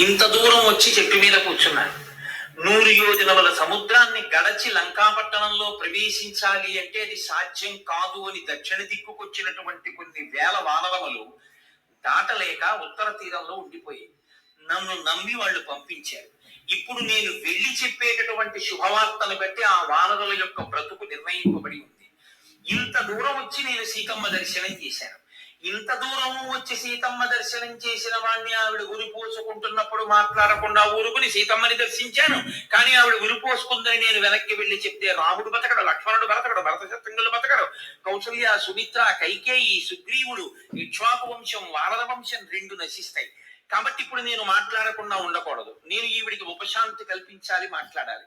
ఇంత దూరం వచ్చి చెట్టు మీద కూర్చున్నాను నూరు యోజనముల సముద్రాన్ని గడచి లంకాపట్టణంలో ప్రవేశించాలి అంటే అది సాధ్యం కాదు అని దక్షిణ దిక్కుకొచ్చినటువంటి కొన్ని వేల వానరములు దాటలేక ఉత్తర తీరంలో ఉండిపోయి నన్ను నమ్మి వాళ్ళు పంపించారు. ఇప్పుడు నేను వెళ్ళి చెప్పేటటువంటి శుభవార్తను బట్టి ఆ వానరుల యొక్క బ్రతుకు నిర్ణయింపబడి ఉంది. ఇంత దూరం వచ్చి నేను సీతమ్మ దర్శనం చేశాను. ఇంత దూరం వచ్చి సీతమ్మ దర్శనం చేసిన వాడిని ఆవిడ గురిపో పోసుకుంటున్నప్పుడు మాట్లాడకుండా ఊరుకుని సీతమ్మని దర్శించాను. కానీ ఆవిడ విరుపోసుకుందని నేను వెనక్కి వెళ్ళి చెప్తే రాముడు బతకడు లక్ష్మణుడు బతకడు భరత శత్రుఘ్నులు బతకడు కౌసల్య సుమిత్ర కైకేయి సుగ్రీవుడు ఇక్ష్వాకు వంశం వారద వంశం రెండు నశిస్తాయి. కాబట్టి ఇప్పుడు నేను మాట్లాడకుండా ఉండకూడదు. నేను ఈవిడికి ఉపశాంతి కల్పించాలి మాట్లాడాలి.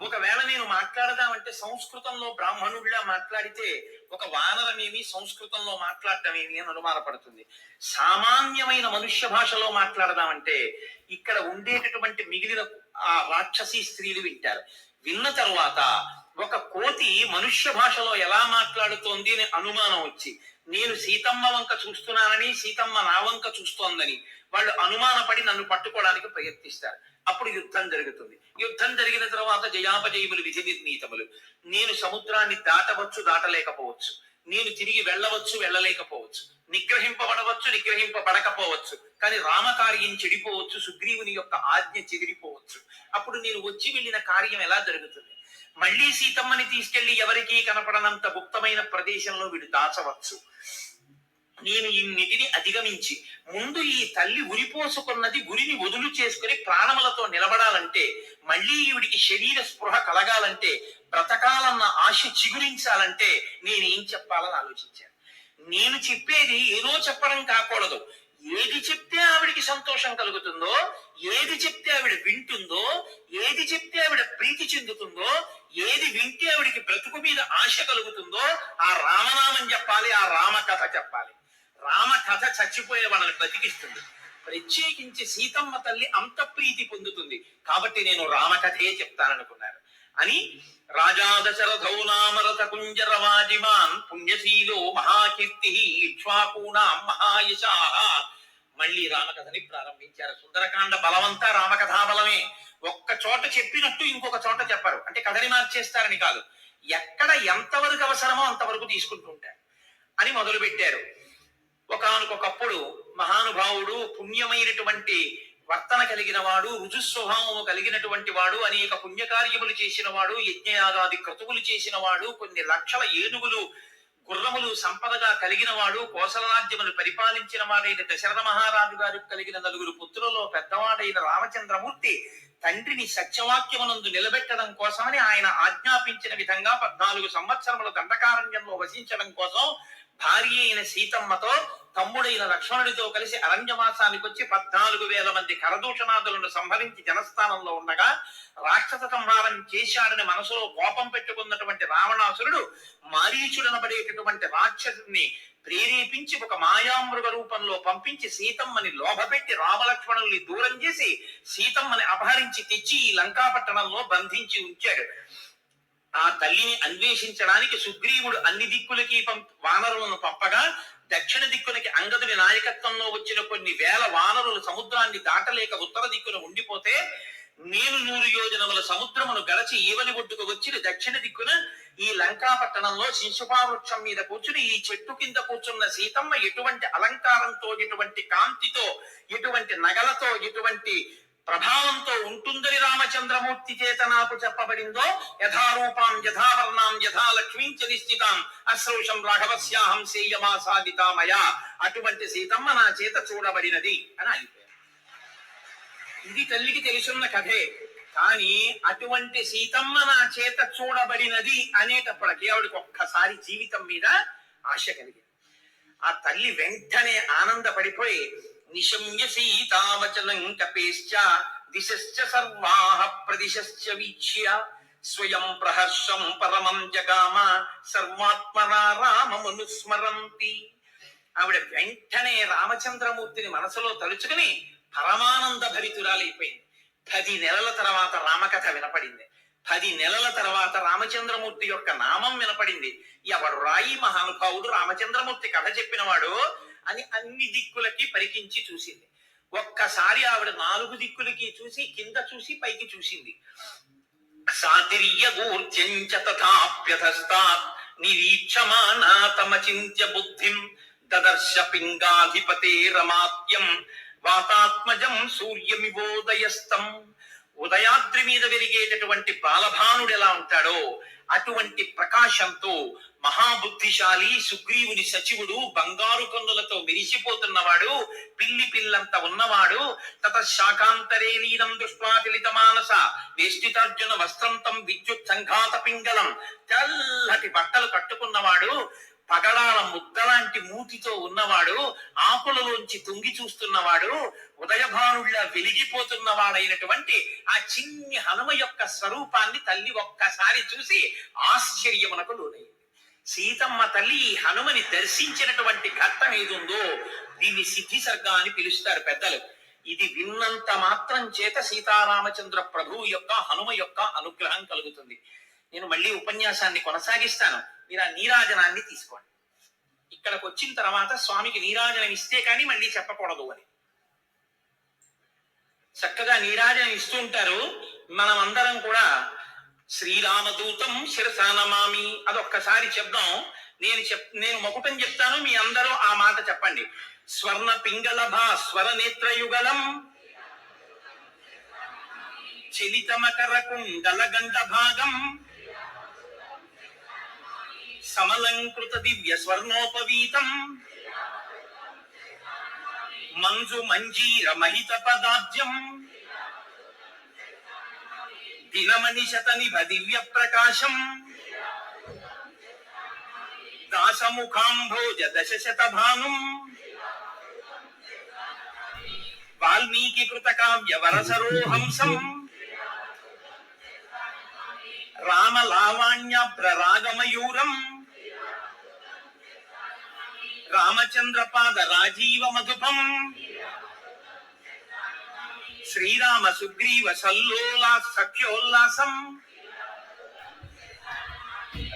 ఒకవేళ నేను మాట్లాడదామంటే సంస్కృతంలో బ్రాహ్మణుడిలా మాట్లాడితే ఒక వానరమేమి సంస్కృతంలో మాట్లాడటమేమి అని అనుమానపడుతుంది. సామాన్యమైన మనుష్య భాషలో మాట్లాడదామంటే ఇక్కడ ఉండేటటువంటి మిగిలిన ఆ రాక్షసి స్త్రీలు వింటారు. విన్న తర్వాత ఒక కోతి మనుష్య భాషలో ఎలా మాట్లాడుతోంది అని అనుమానం వచ్చి నేను సీతమ్మ వంక చూస్తున్నానని సీతమ్మ నా వంక చూస్తోందని వాళ్ళు అనుమానపడి నన్ను పట్టుకోవడానికి ప్రయత్నిస్తారు. అప్పుడు యుద్ధం జరుగుతుంది. యుద్ధం జరిగిన తర్వాత జయాపజయములు విధి నిర్ణీతములు నేను సముద్రాన్ని దాటవచ్చు దాటలేకపోవచ్చు. నేను తిరిగి వెళ్ళవచ్చు వెళ్ళలేకపోవచ్చు. నిగ్రహింపబడవచ్చు నిగ్రహింపబడకపోవచ్చు. కానీ రామకార్యం చెడిపోవచ్చు సుగ్రీవుని యొక్క ఆజ్ఞ చెదిరిపోవచ్చు. అప్పుడు నేను వచ్చి వెళ్ళిన కార్యం ఎలా జరుగుతుంది? మళ్ళీ సీతమ్మని తీసుకెళ్ళి ఎవరికీ కనపడనంత గుప్తమైన ప్రదేశంలో వీడు దాచవచ్చు. నేను ఇన్నిటిని అధిగమించి ముందు ఈ తల్లి ఉరిపోసుకున్నది గురిని వదులు చేసుకుని ప్రాణములతో నిలబడాలంటే మళ్ళీ ఈవిడికి శరీర స్పృహ కలగాలంటే బ్రతకాలన్న ఆశ చిగురించాలంటే నేనేం చెప్పాలని ఆలోచించాను. నేను చెప్పేది ఏదో చెప్పడం కాకూడదు. ఏది చెప్తే ఆవిడికి సంతోషం కలుగుతుందో ఏది చెప్తే ఆవిడ వింటుందో ఏది చెప్తే ఆవిడ ప్రీతి చెందుతుందో ఏది వింటే ఆవిడికి బ్రతుకు మీద ఆశ కలుగుతుందో ఆ రామనామం చెప్పాలి ఆ రామ కథ చెప్పాలి. రామ కథ చచ్చిపోయే వాళ్ళని బ్రతికిస్తుంది. ప్రత్యేకించి సీతమ్మ తల్లి అంత ప్రీతి పొందుతుంది. కాబట్టి నేను రామకథే చెప్తాననుకున్నారు అని రాజా దశరథౌ నామరథ కుంజరవాజిమాన్ పుణ్యశీలో మహాకీర్తి ఇక్ష్వాకూణాం మహాయశా. మళ్ళీ రామకథని ప్రారంభించారు. సుందరకాండ బలవంతా రామకథా బలమే ఒక్క చోట చెప్పినట్టు ఇంకొక చోట చెప్పరు. అంటే కథని మార్చేస్తారని కాదు. ఎక్కడ ఎంతవరకు అవసరమో అంతవరకు తీసుకుంటూ ఉంటారు. అని మొదలు పెట్టారు ఒకనకొకప్పుడు మహానుభావుడు పుణ్యమైనటువంటి వర్తన కలిగిన వాడు రుజు స్వభావము కలిగినటువంటి వాడు అనేక పుణ్యకార్యములు చేసిన వాడు యజ్ఞయాగాది క్రతువులు చేసిన వాడు కొన్ని లక్షల ఏనుగులు గుర్రములు సంపదగా కలిగిన వాడు కోసల రాజ్యమును పరిపాలించిన వాడైన దశరథ మహారాజు గారు కలిగిన నలుగురు పుత్రులలో పెద్దవాడైన రామచంద్రమూర్తి తండ్రిని సత్యవాక్యమునందు నిలబెట్టడం కోసమని ఆయన ఆజ్ఞాపించిన విధంగా పద్నాలుగు సంవత్సరముల దండకారణ్యంలో వసించడం కోసం భార్య అయిన సీతమ్మతో తమ్ముడైన లక్ష్మణుడితో కలిసి అరణ్యమాసానికి వచ్చి పద్నాలుగు వేల మంది కరదూషణాదులను సంహరించి జనస్థానంలో ఉండగా రాక్షస సంహారం చేశాడని మనసులో కోపం పెట్టుకున్నటువంటి రావణాసురుడు మారీచుడనబడేటటువంటి రాక్షసుని ప్రేరేపించి ఒక మాయామృగ రూపంలో పంపించి సీతమ్మని లోభపెట్టి రామలక్ష్మణుల్ని దూరం చేసి సీతమ్మని అపహరించి తెచ్చి ఈ లంకాపట్టణంలో బంధించి ఉంచాడు. ఆ తల్లిని అన్వేషించడానికి సుగ్రీవుడు అన్ని దిక్కులకి వానరులను పంపగా దక్షిణ దిక్కులకి అంగదుని నాయకత్వంలో వచ్చిన కొన్ని వేల వానరులు సముద్రాన్ని దాటలేక ఉత్తర దిక్కున ఉండిపోతే నేను నూరు యోజనముల సముద్రమును గడచి ఈవలి ఒడ్డుకు వచ్చి దక్షిణ దిక్కున ఈ లంకా పట్టణంలో శిశుపా వృక్షం మీద కూర్చుని ఈ చెట్టు కింద కూర్చున్న సీతమ్మ ఎటువంటి అలంకారంతో ఎటువంటి కాంతితో ఎటువంటి నగలతో ఎటువంటి ప్రభావంతో ఉంటుందని రామచంద్రమూర్తి చేత నాకు చెప్పబడిందో యథారూపాం యథావర్ణాం యథా లక్ష్మీం చ నిశ్చితాం. అశ్రౌషం రాఘవస్యాహం సేయమాసాదితామయ అటువంటి సీతమ్మ నా చేత చూడబడినది అని అయిపోయారు ఇది తల్లికి తెలుసున్న కథే. కానీ అటువంటి సీతమ్మ నా చేత చూడబడినది అనేటప్పటికీ ఆవిడకి ఒక్కసారి జీవితం మీద ఆశ కలిగింది. ఆ తల్లి వెంటనే ఆనందపడిపోయి నిశమ్య సీతావచనం కపేశ్చ దిశశ్చ సర్వాః ప్రదిశశ్చ వీక్ష్య స్వయం ప్రహర్షం పరమం జగామ సర్వాత్మనా రామమునుస్మరంతి ఆవిడ వెంటనే రామచంద్రమూర్తిని మనసులో తలుచుకుని పరమానంద భరితురాలైపోయింది పది నెలల తర్వాత రామకథ వినపడింది. పది నెలల తర్వాత రామచంద్రమూర్తి యొక్క నామం వినపడింది. ఎవడు రాయి మహానుభావుడు రామచంద్రమూర్తి కథ చెప్పినవాడు అని అన్ని దిక్కులకి పరికించి చూసింది. ఒక్కసారి ఆవిడ నాలుగు దిక్కులకి చూసి కింద చూసి పైకి చూసింది. సాతిర్యగూర్ధ్యంచ తథాప్యధస్తాత్ నిరీక్షమానా తమచింత్య బుద్ధిం దదర్శ పింగాధిపతే రమాత్యం వాతాత్మజం సూర్యమివోదయస్తం ఉదయాద్రి మీద వెలిగేటటువంటి బాలభానుడు ఎలా ఉంటాడో అటువంటి ప్రకాశంతో మహాబుద్ధిశాలి సుగ్రీవుని సచివుడు బంగారు కన్నులతో మెరిసిపోతున్నవాడు పిల్లి పిల్లంత ఉన్నవాడు తత శాకాంతరే నీలం దృష్ట్వా మానస వేష్టితార్జున వస్త్రంతం విద్యుత్ సంఘాత పింగళం తెల్లటి బట్టలు కట్టుకున్నవాడు పగడాల ముద్దలాంటి మూతితో ఉన్నవాడు ఆకులలోంచి తుంగి చూస్తున్నవాడు ఉదయభానుడిలా వెలిగిపోతున్నవాడైనటువంటి ఆ చిన్ని హనుమ యొక్క స్వరూపాన్ని తల్లి ఒక్కసారి చూసి ఆశ్చర్యమునకు లోనైంది. సీతమ్మ తల్లి ఈ హనుమని దర్శించినటువంటి ఘట్టం ఏదుందో దీన్ని సిద్ధి సర్గ అని పిలుస్తారు పెద్దలు. ఇది విన్నంత మాత్రం చేత సీతారామచంద్ర ప్రభు యొక్క హనుమ యొక్క అనుగ్రహం కలుగుతుంది. నేను మళ్ళీ ఉపన్యాసాన్ని కొనసాగిస్తాను. మీరు ఆ నీరాజనాన్ని తీసుకోండి. ఇక్కడికి వచ్చిన తర్వాత స్వామికి నీరాజనం ఇస్తే కానీ మళ్ళీ చెప్పకూడదు అని. చక్కగా నీరాజనం ఇస్తుంటారు మనం అందరం కూడా శ్రీరామదూతం శిరసానమామి అదొక్కసారి చెప్దాం. నేను చెప్ నేను మొకుటం చెప్తాను మీ అందరూ ఆ మాట చెప్పండి. స్వర్ణ పింగళభ స్వర నేత్రయుగలం చలితమకర కుండల గండ భాగం. సమలంకృత దివ్య స్వర్ణోపవీతం. మంజు మంజీర మహిత పదాబ్జం దినమణి శతనిభ దివ్య ప్రకాశం. దాసముఖాంభోజ దశ శత భానుం వాల్మీకి కృత కావ్య వరసరోహంసం. రామ లావాణ్య ప్రరాగమయూరం. రామచంద్ర పాద రాజీవ మధుపం. శ్రీరామ సుగ్రీవ సల్లోలా సఖ్యోల్లాసం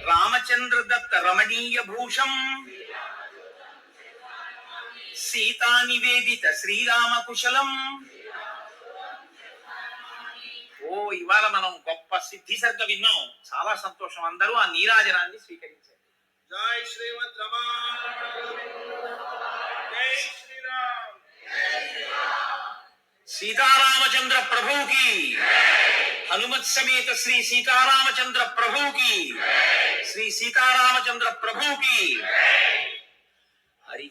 రామచంద్ర దత్త రమణీయ భూషం. సీతా నివేదిత శ్రీరామ కుశలం. ఓ ఇవాళ మనం గొప్ప సిద్ధి సర్గ విన్నాం. చాలా సంతోషం అందరూ ఆ నీరాజనాన్ని స్వీకరించారు. జై శ్రీమద్ రమణ జై శ్రీరామ్. సీతారామచంద్ర ప్రభువుకి. హనుమత్ సమేత శ్రీ సీతారామచంద్ర ప్రభువుకి. శ్రీ సీతారామచంద్ర ప్రభువుకి. హరి